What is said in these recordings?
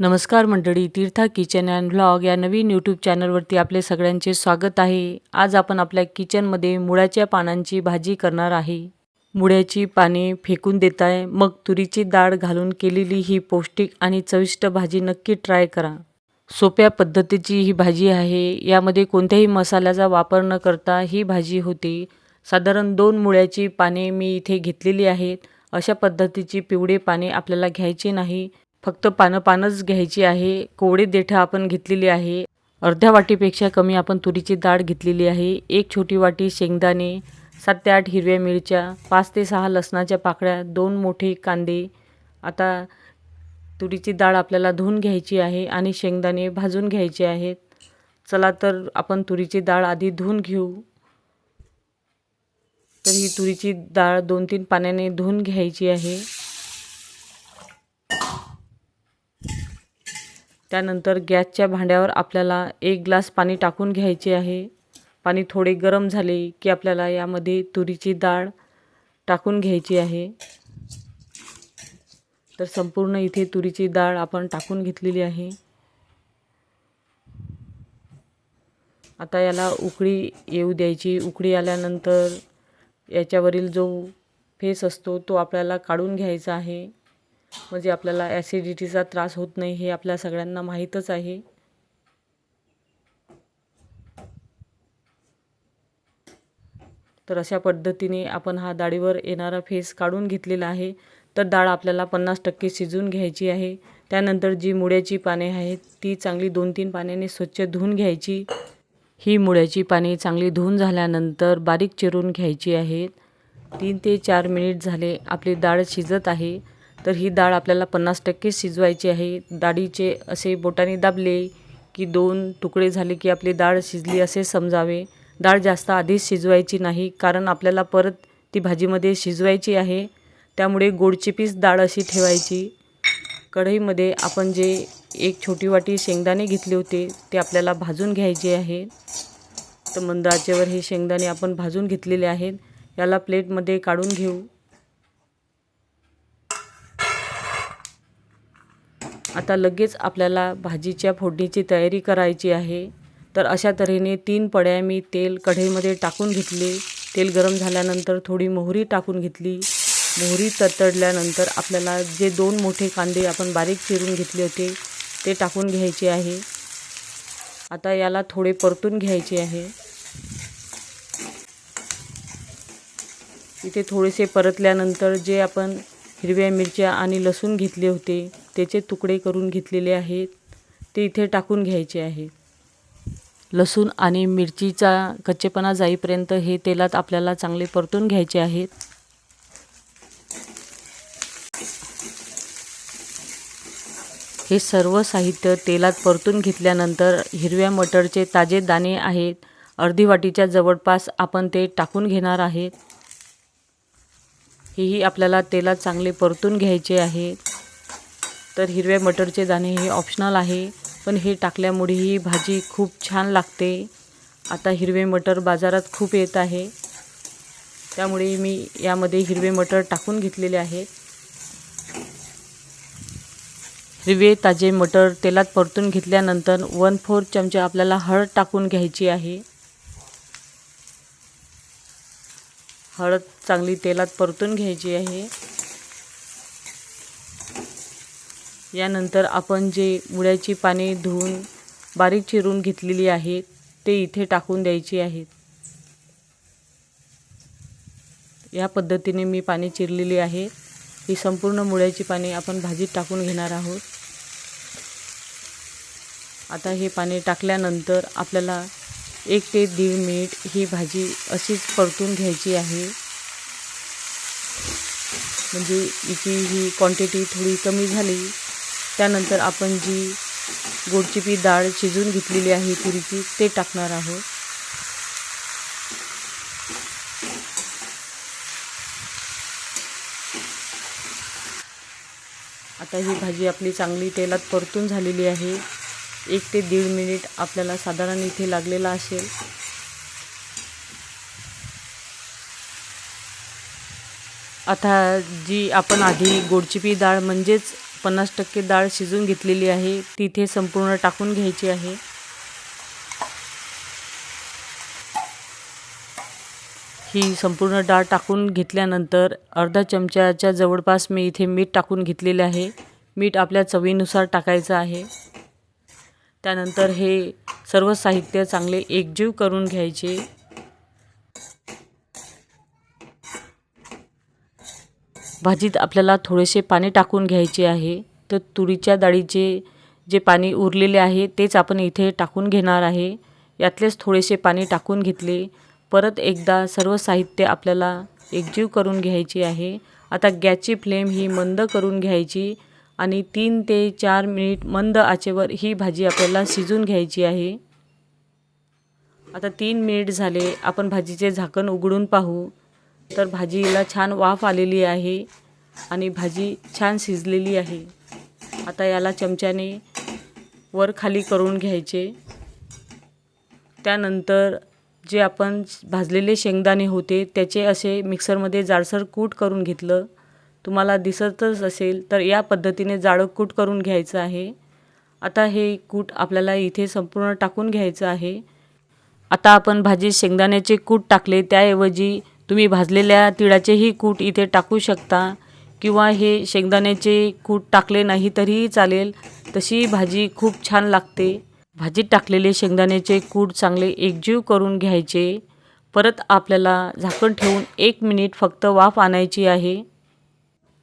नमस्कार मंडळी तीर्था kitchen and blog या नवीन यूट्यूब चॅनलवरती आपले सगळ्यांचे स्वागत आहे. आज आपण आपल्या किचनमध्ये मुळ्याच्या पानांची भाजी करणार आहे. मुळ्याची पाने फेकून देत आहे. मग तुरीची डाळ घालून केलेली ही पौष्टिक आणि चविष्ट भाजी नक्की ट्राय करा. सोप्या पद्धतीची ही भाजी आहे. यामध्ये कोणत्याही मसाल्याचा वापर न करता ही भाजी होती. साधारण दोन मुळ्याची पाने मी इथे घेतलेली आहेत. अशा पद्धतीची पिवळे पाने आपल्याला घ्यायची नाही. फक्त पानं पानंच घ्यायची आहे. कोवळे देठं आपण घेतलेली आहे. अर्ध्या वाटीपेक्षा कमी आपण तुरीची डाळ घेतलेली आहे. एक छोटी वाटी शेंगदाणे सात ते आठ हिरव्या मिरच्या पाच ते सहा लसणाच्या पाकळ्या दोन मोठे कांदे. आता तुरीची डाळ आपल्याला धुवून घ्यायची आहे आणि शेंगदाणे भाजून घ्यायचे आहेत. चला तर आपण तुरीची डाळ आधी धुवून घेऊ. तर ही तुरीची डाळ दोन तीन पाण्याने धुवून घ्यायची आहे. त्यानंतर गॅसच्या भांड्यावर आपल्याला एक ग्लास पाणी टाकून घ्यायचे आहे. पाणी थोडे गरम झाले की आपल्याला यामध्ये तुरीची डाळ टाकून घ्यायची आहे. तर संपूर्ण इथे तुरीची डाळ आपण टाकून घेतलेली आहे. आता याला उकळी येऊ द्यायची. उकळी आल्यानंतर याच्यावरील जो फेस असतो तो आपल्याला काढून घ्यायचा आहे. म्हणजे आपल्याला ॲसिडिटीचा त्रास होत नाही हे आपल्या सगळ्यांना माहीतच आहे. तर अशा पद्धतीने आपण हा डाळीवर येणारा फेस काढून घेतलेला आहे. तर डाळ आपल्याला पन्नास टक्के शिजून घ्यायची आहे. त्यानंतर जी मुळ्याची पाने आहेत ती चांगली दोन तीन पाण्याने स्वच्छ धुवून घ्यायची. ही मुळ्याची पाने चांगली धुवून झाल्यानंतर बारीक चिरून घ्यायची आहेत. तीन ते चार मिनिट झाले आपली डाळ शिजत आहे. तर ही डाळ आपल्याला पन्नास टक्के शिजवायची आहे. डाळीचे असे बोटाने दाबले की दोन तुकडे झाले की आपली डाळ शिजली असे समजावे. डाळ जास्त आधीच शिजवायची नाही कारण आपल्याला परत ती भाजीमध्ये शिजवायची आहे. त्यामुळे गोडची पीस डाळ अशी ठेवायची. कढईमध्ये आपण जे एक छोटी वाटी शेंगदाणे घेतले होते ते आपल्याला भाजून घ्यायचे आहे. तर मंद आचेवर हे शेंगदाणे आपण भाजून घेतलेले आहेत. याला प्लेटमध्ये काढून घेऊ. आता लगेच आपल्याला भाजीच्या फोडणीची तयारी करायची आहे. तर अशा तऱ्हेने तीन पड्या मी तेल कढईमध्ये टाकून घेतले. तेल गरम झाल्यानंतर थोडी मोहरी टाकून घेतली. मोहरी तडतडल्यानंतर आपल्याला जे दोन मोठे कांदे आपण बारीक चिरून घेतले होते ते टाकून घ्यायचे आहे. आता याला थोडे परतून घ्यायचे आहे. इथे थोडेसे परतल्यानंतर जे आपण हिरव्या मिरच्या आणि लसूण घेतले होते त्याचे तुकडे करून घेतलेले आहेत. ते इथे टाकून घ्यायचे आहे. लसूण आणि मिरचीचा कच्चेपणा जाईपर्यंत हे तेलात आपल्याला चांगले परतून घ्यायचे आहेत. हे सर्व साहित्य तेलात परतून घेतल्यानंतर हिरव्या मटरचे ताजे दाणे आहेत. अर्धी वाटीच्या जवळपास आपण ते टाकून घेणार आहेत. हेही आपल्याला तेलात चांगले परतून घ्यायचे आहेत तर हिरव्या मटरचे दाणे हे ऑप्शनल आहे. पण हे टाकल्यामुळे ही भाजी खूप छान लागते. आता हिरवे मटर बाजारात खूप येत आहे. त्यामुळे मी यामध्ये हिरवे मटर टाकून घेतलेले आहेत. हिरवे ताजे मटर तेलात परतून घेतल्यानंतर वन फोर चमचा आपल्याला हळद टाकून घ्यायची आहे. हळद चांगली तेलात परतून घ्यायची आहे. यानंतर आपण जे मुळ्याची पाने धुवून बारीक चिरून घेतलेली आहेत ते इथे टाकून द्यायची आहेत. या पद्धतीने मी पाने चिरलेली आहे ही संपूर्ण मुळ्याची पाने आपण भाजीत टाकून घेणार आहोत. आता हे पाने टाकल्यानंतर आपल्याला एक ते दीड मिनिट ही भाजी अशीच परतून घ्यायची आहे. म्हणजे इथे ही क्वांटिटी थोडी कमी झाली. त्यानंतर आपण जी गोडचिपी डाळ शिजून घेतलेली आहे तुरीची ते टाकणार आहोत. आता ही भाजी आपली चांगली तेलात परतून झालेली आहे. एक ते दीड मिनिट आपल्याला साधारण इथे लागलेला असेल. आता जी आपण आधी गोडचिपी डाळ म्हणजेच पन्नास टक्के डाळ शिजून घेतलेली आहे. तिथे संपूर्ण टाकून घ्यायची आहे. ही संपूर्ण डाळ टाकून घेतल्यानंतर अर्धा चमच्याच्या जवळपास मी इथे मीठ टाकून घेतलेले आहे. मीठ आपल्या चवीनुसार टाकायचं आहे. त्यानंतर हे सर्व साहित्य चांगले एकजीव करून घ्यायचे. भाजीत आपल्याला थोडेसे पाणी टाकून घ्यायचे आहे. तर तुरीच्या डाळीचे जे पाणी उरलेले आहे तेच आपण इथे टाकून घेणार आहे. यातलेच थोडेसे पाणी टाकून घेतले. परत एकदा सर्व साहित्य आपल्याला एकजीव करून घ्यायची आहे. आता गॅसची फ्लेम ही मंद करून घ्यायची आणि तीन ते चार मिनिट मंद आचेवर ही भाजी आपल्याला शिजून घ्यायची आहे. आता तीन मिनिट झाले. आपण भाजीचे झाकण उघडून पाहू. तर भाजीला छान वाफ आलेली आहे आणि भाजी छान शिजलेली आहे. आता याला चमच्याने वर खाली करून घ्यायचे. त्यानंतर जे आपण भाजलेले शेंगदाणे होते त्याचे असे मिक्सरमध्ये जाडसर कूट करून घेतलं. तुम्हाला दिसतच असेल तर या पद्धतीने जाडं कूट करून घ्यायचं आहे. आता हे कूट आपल्याला इथे संपूर्ण टाकून घ्यायचं आहे. आता आपण भाजीत शेंगदाण्याचे कूट टाकले त्याऐवजी तुम्ही भाजलेल्या तिळाचेही कूट इथे टाकू शकता किंवा हे शेंगदाण्याचे कूट टाकले नाही तरीही चालेल. तशी भाजी खूप छान लागते. भाजीत टाकलेले शेंगदाण्याचे कूट चांगले एकजीव करून घ्यायचे. परत आपल्याला झाकण ठेवून एक मिनिट फक्त वाफ आणायची आहे.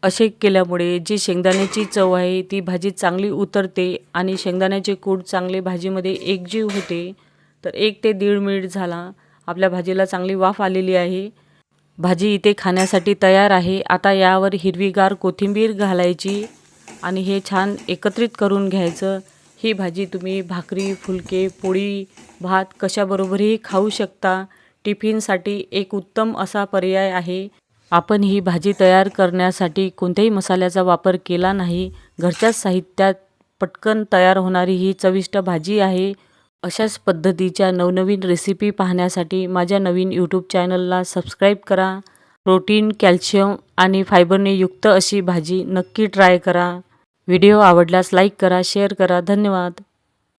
असे केल्यामुळे जी शेंगदाण्याची चव आहे ती भाजीत चांगली उतरते आणि शेंगदाण्याचे कूट चांगले भाजीमध्ये एकजीव होते. तर एक ते दीड मिनिट झाला. आपल्या भाजीला चांगली वाफ आलेली आहे. भाजी इथे खाण्यासाठी तयार आहे. आता यावर हिरवीगार कोथिंबीर घालायची आणि हे छान एकत्रित करून घ्यायचं. ही भाजी तुम्ही भाकरी फुलके पोळी भात कशाबरोबरही खाऊ शकता. टिफिनसाठी एक उत्तम असा पर्याय आहे. आपण ही भाजी तयार करण्यासाठी कोणत्याही मसाल्याचा वापर केला नाही. घरच्याच साहित्यात पटकन तयार होणारी ही चविष्ट भाजी आहे. अशाच पद्धतीच्या नवनवीन रेसिपी पाहण्यासाठी माझ्या नवीन यूट्यूब चॅनलला सबस्क्राईब करा. प्रोटीन कॅल्शियम आणि फायबरने युक्त अशी भाजी नक्की ट्राय करा. व्हिडिओ आवडल्यास लाईक करा शेअर करा. धन्यवाद.